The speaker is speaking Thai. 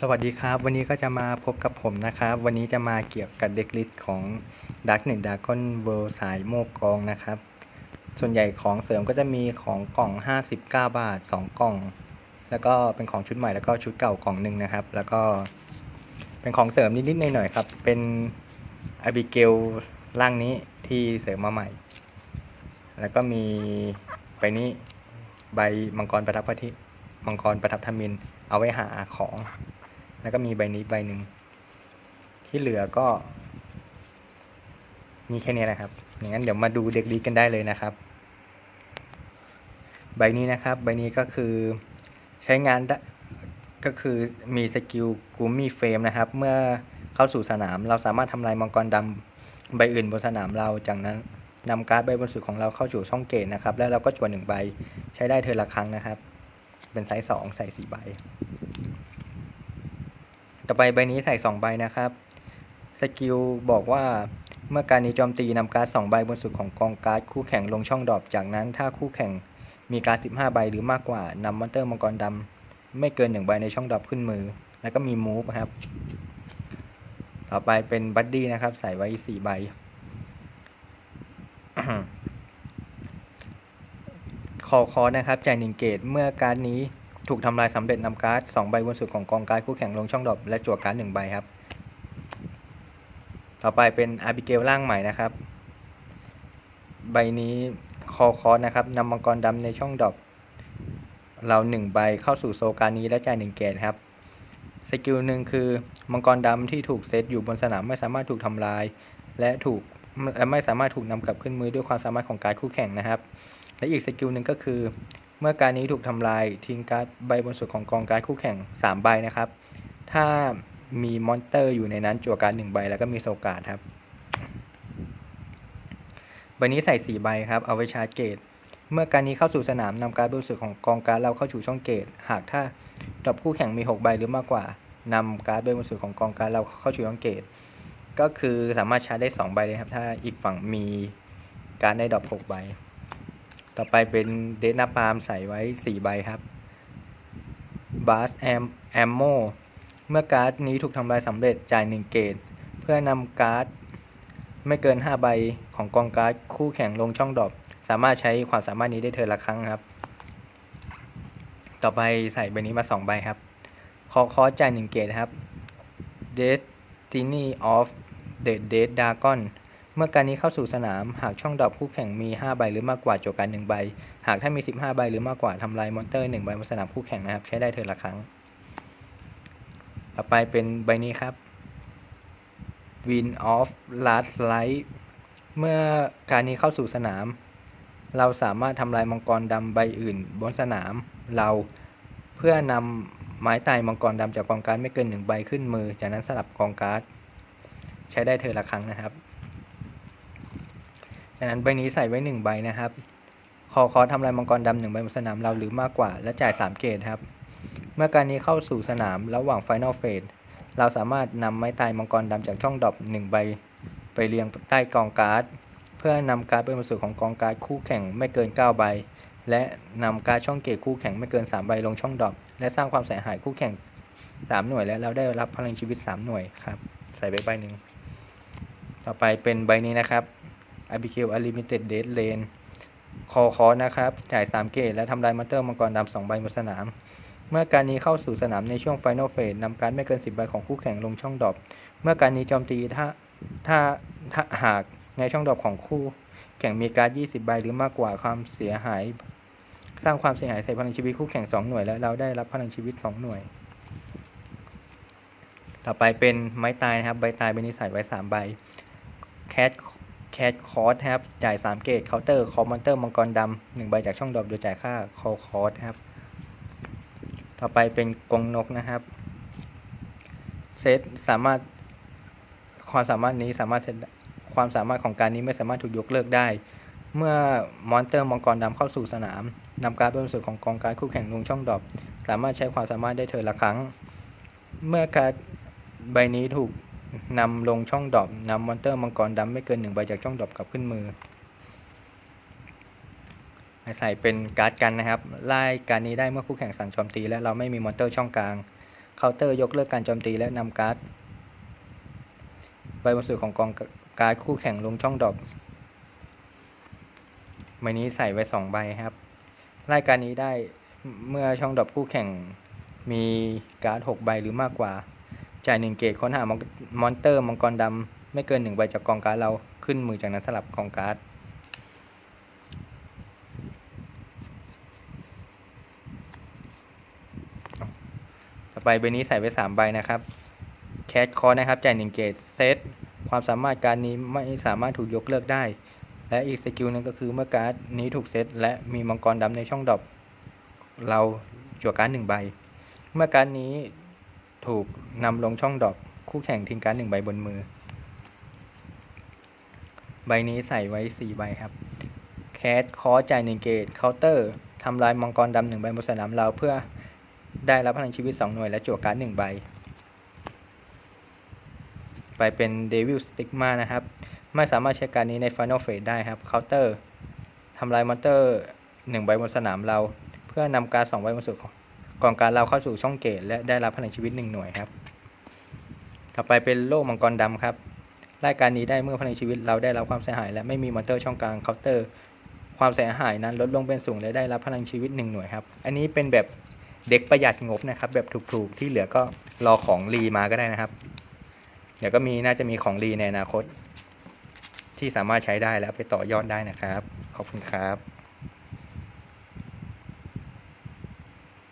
สวัสดีครับ วันนี้ก็จะมาพบกับผมนะครับ วันนี้จะมาเกี่ยวกับเด็กลิสต์ของ Dark Knight Dragon World สายโมกกองนะครับ ส่วนใหญ่ของเสริมก็จะมีของกล่อง 59 บาท 2 กล่อง แล้วก็เป็นของชุดใหม่แล้วก็ชุดเก่ากล่องหนึ่งนะครับ แล้วก็เป็นของเสริมนิดๆหน่อยๆครับ เป็นอ b i เกลร่างนี้ที่เสริมมาใหม่ แล้วก็มีใบนี้ใบมังกรประทับพระที่มังกรประทับธมินเอาไว้หาของ แล้วก็มีใบนี้ใบหนึ่ง ที่เหลือก็ มีแค่นี้แหละครับ อย่างนั้นเดี๋ยวมาดูเด็กดีกันได้เลยนะครับ ใบนี้นะครับ ใบนี้ก็คือใช้งานได้ก็คือมีสกิลกูมี่เฟรมนะครับ เมื่อเข้าสู่สนาม เราสามารถทำลายมังกรดำใบอื่นบนสนามเราจากนั้นนำการ์ดใบบนสุดของเราเข้าสู่ช่องเกตนะครับ แล้วเราก็จวนหนึ่งใบใช้ได้เทอละครั้งนะครับ เป็นไซส์สองใส่สี่ใบ ต่อไปใบนี้ใส่สองใบนะครับ สกิลบอกว่าเมื่อการนี้โจมตีนำการ์ดสองใบบนสุดของกองการ์ดคู่แข่งลงช่องดรอปจากนั้น ถ้าคู่แข่งมีการ์ดสิบห้าใบหรือมากกว่านำมอนเตอร์มังกรดำไม่เกินหนึ่งใบในช่องดรอปขึ้นมือ แล้วก็มีมูฟครับ ต่อไปเป็นบัดดี้นะครับ ใส่ไว้สี่ใบ คอคอนะครับจ่ายหนึ่งเกตเมื่อการนี้ ถูกทำลายสำเร็จนำการ์ดสองใบบนสุดของกองการ์ดคู่แข่งลงช่องดรอปและจั่วการ์ดหนึ่งใบครับ ต่อไปเป็นอาบิเกลร่างใหม่นะครับ ใบนี้คอคอนะครับนำมังกรดำในช่องดรอปเราหนึ่งใบเข้าสู่โซการนี้และจ่ายหนึ่งเกตครับสกิลหนึ่งคือมังกรดำที่ถูกเซตอยู่บนสนามไม่สามารถถูกทำลาย และถูกและไม่สามารถถูกนำกลับขึ้นมือด้วยความสามารถของการคู่แข่งนะครับ และอีกสกิลหนึ่งก็คือ เมื่อการนี้ถูกทำลายทิ้งการ์ดใบบนสุดของกองการดคู่แข่ง 3 ใบนะครับ ถ้ามีมอนเตอร์อยู่ในนั้นจั่วการ์ดหนึ่งใบแล้วก็มีโซการ์ดครับ ใบนี้ใส่ 4 ใบครับ เอาไว้ชาร์จเกต เมื่อการนี้เข้าสู่สนามนำการ์ดบนสุดของกองการดเราเข้าสู่ช่องเกต หากถ้าดรอปคู่แข่งมี 6 ใบหรือมากกว่านำการ์ดใบบนสุดของกองการดเราเข้าสู่ช่องเกต ก็คือสามารถชาร์จได้ 2 ใบเลยครับ ถ้าอีกฝั่งมีการดได้ดรอป6ใบ ต่อไปเป็นเดนนาปาล์มใส่ไว้ 4 ใบครับบาสแอมแอมโมเมื่อการ์ดนี้ถูกทำลายสำเร็จจ่าย 1 เกตเพื่อนำการ์ดไม่เกิน 5 ใบของกองการ์ดคู่แข่งลงช่องดรอปสามารถใช้ความสามารถนี้ได้เทอละครั้งครับ ต่อไปใส่ใบนี้มา 2 ใบครับ คอคอจ่าย 1 เกตครับ Destiny of the Dead Dragon เมื่อการนี้เข้าสู่สนาม หากช่องดรอปคู่แข่งมี 5 ใบหรือมากกว่าโจกัน1ใบ หากถ้ามี 15 ใบหรือมากกว่าทำลายมอนเตอร์1ใบบนสนามคู่แข่งนะครับ ใช้ได้เทอละครั้ง ต่อไปเป็นใบนี้ครับ win of Last Light เมื่อการนี้เข้าสู่สนาม เราสามารถทำลายมังกรดำใบอื่น บนสนามเราเพื่อนำไม้ตายมังกรดำจากกองการดไม่เกินหนึ่งใบขึ้นมือ จากนั้นสลับกองการ์ดใช้ได้เทอละครั้งนะครับ จากนั้นใบนี้ใส่ไว้หนึ่งใบนะครับ คอคอทำลายมังกรดำหนึ่งใบบนสนามเราหรือมากกว่า และจ่ายสามเกตครับ เมื่อการนี้เข้าสู่สนามระหว่างไฟนอลเฟสเราสามารถนำไม้ตายมังกรดำจากช่องดรอปหนึ่งใบ ไปเรียงใต้กองการ์ด เพื่อนำการ์ดเป็นบนสุของกองการ์ดคู่แข่งไม่เกิน 9 ใบ และนำการ์ดช่องเกตคู่แข่งไม่เกิน 3 ใบลงช่องดรอปและสร้างความเสียหายคู่แข่ง 3 หน่วย และเราได้รับพลังชีวิต 3 หน่วยครับ ใส่ไปใบหนึ่งต่อไปเป็นใบนี้นะครับ a b i g a i l Unlimited Dead Lane คอคอนะครับ จ่าย 3 เกตและทำลายมอนเตอร์มังกรดำ2ใบบนสนาม เมื่อการนี้เข้าสู่สนามในช่วง Final Phase นำการไม่เกิน 10ใบของคู่แข่งลงช่องดรอปเมื่อการนี้โจมตีถ้าถ้าถ้าหากในช่องดรอปของคู่ แข่งมีการด20 ใบหรือมากกว่าความเสียหาย สร้างความเสียหายใส่พลังชีวิตคู่แข่ง 2 หน่วย และเราได้รับพลังชีวิต 2 หน่วย ต่อไปเป็นไม้ตายนะครับใบตายใบนี้ใส่ไว้3ใบแคท แคทคอร์สครับ จ่าย 3 เกตเคาน์เตอร์ คอมมอนเตอร์มังกรดำหนึ่งใบจากช่องดอปโดยจ่ายค่าคอคอร์สครับ ต่อไปเป็นกงนกนะครับ เซตสามารถความสามารถนี้สามารถเซตความสามารถของการนี้ไม่สามารถถูกยกเลิกได้ เมื่อมอนเตอร์มังกรดำเข้าสู่สนามนำการดเป็นส่วนของกองการคู่แข่งลงช่องดอปสามารถใช้ความสามารถได้เทอละครั้ง เมื่อการใบนี้ถูก นำลงช่องดรอปนำมอนเตอร์มังกรดำไม่เกินหนึ่งใบจากช่องดรอปกลับขึ้นมือใส่เป็นการ์ดกันนะครับ ไล่การนี้ได้เมื่อคู่แข่งสั่งโจมตี และเราไม่มีมอนเตอร์ช่องกลาง เคาน์เตอร์ยกเลิกการโจมตีและนำการ์ดใบบนสุดของกองการ์ดคู่แข่งลงช่องดรอปใบนี้ใส่ไว้สองใบครับรายการนี้ได้เมื่อช่องดรอปคู่แข่งมีการ์ดหกใบหรือมากกว่า จ่ายหนึ่งเกตค้นหามอนเตอร์มังกรดำไม่เกินหนึ่งใบจากกองการ์ดเราขึ้นมือจากนั้นสลับกองการ์ดต่อไปใบนี้ใส่ไว้สามใบนะครับแคชคอนะครับจ่ายหนึ่งเกตเซตความสามารถการนี้ไม่สามารถถูกยกเลิกได้ และอีกสกิลหนึงก็คือเมื่อการ์ดนี้ถูกเซตและมีมังกรดำในช่องดรอปเราจั่วการ์ดหนึ่งใบ เมื่อการ์ดนี้ ถูกนำลงช่องดอปคู่แข่งทิ้งการ์ดหนึ่งใบบนมือ ใบนี้ใส่ไว้สี่ใบครับ แคสคอจ่ายหนึ่งเกตเคาน์เตอร์ทำลายมังกรดำหนึ่งใบบนสนามเราเพื่อได้รับพลังชีวิต2หน่วยและจั่วการ์ดหนึ่งใบ ไปเป็นเดวิลสติกมานะครับ ไม่สามารถใช้การนี้ใน Final Phase ได้ครับเคาน์เตอร์ทำลายมอนเตอร์หนึ่งใบบนสนามเรา เพื่อนำการดสองใบบนสุดของ กองการเราเข้าสู่ช่องเกตและได้รับพลังชีวิตหนึ่งหน่วยครับ ต่อไปเป็นโล่มังกรดำครับรายการนี้ได้เมื่อพลังชีวิตเราได้รับความเสียหายและไม่มีมอนเตอร์ช่องกลางเคาน์เตอร์ ความเสียหายนั้นลดลงเป็นสูงและได้รับพลังชีวิตหนึ่งหน่วยครับ อันนี้เป็นแบบเด็กประหยัดงบนะครับ แบบถูกๆที่เหลือก็รอของรีมาก็ได้นะครับ เดี๋ยวก็มีน่าจะมีของรีในอนาคต ที่สามารถใช้ได้แล้วไปต่อยอดได้นะครับ ขอบคุณครับ